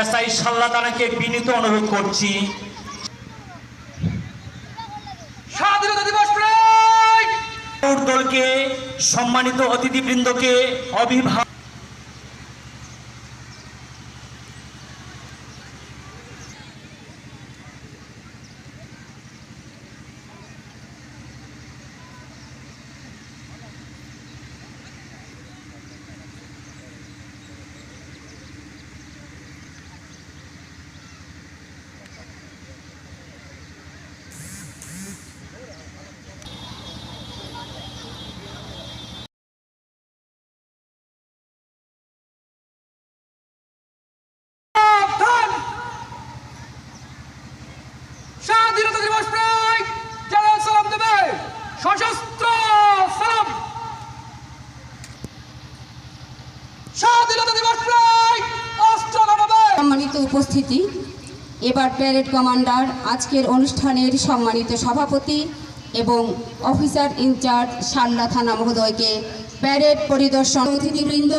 SI সাল্লাতানাকে বিনীত অনুরোধ করছি। স্বাধীনতা দিবস দলকে সম্মানিত অতিথিবৃন্দকে অভিভাবক সাবধান স্বাধীনতা দিবস প্রায় যারা সালাম দেবে সশস্ত্র সালাম স্বাধীনতা দিবস সম্মানিত উপস্থিতি, এবার প্যারেড কমান্ডার আজকের অনুষ্ঠানের সম্মানিত সভাপতি এবং অফিসার ইনচার্জ সাল্লা থানা মহোদয়কে প্যারেড পরিদর্শন অতিথিবৃন্দ,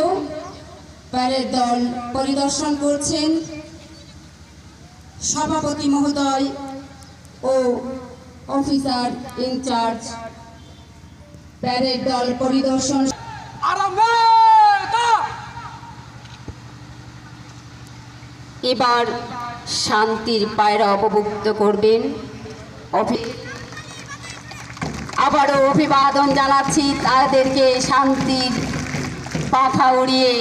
প্যারেড দল পরিদর্শন করছেন সভাপতি মহোদয় ও অফিসার ইনচার্জ প্যারেড দল পরিদর্শন এবার শান্তির পায়রা অপভুক্ত করবেন। আবারও অভিবাদন জানাচ্ছি তাদেরকে শান্তির পাথা উড়িয়ে।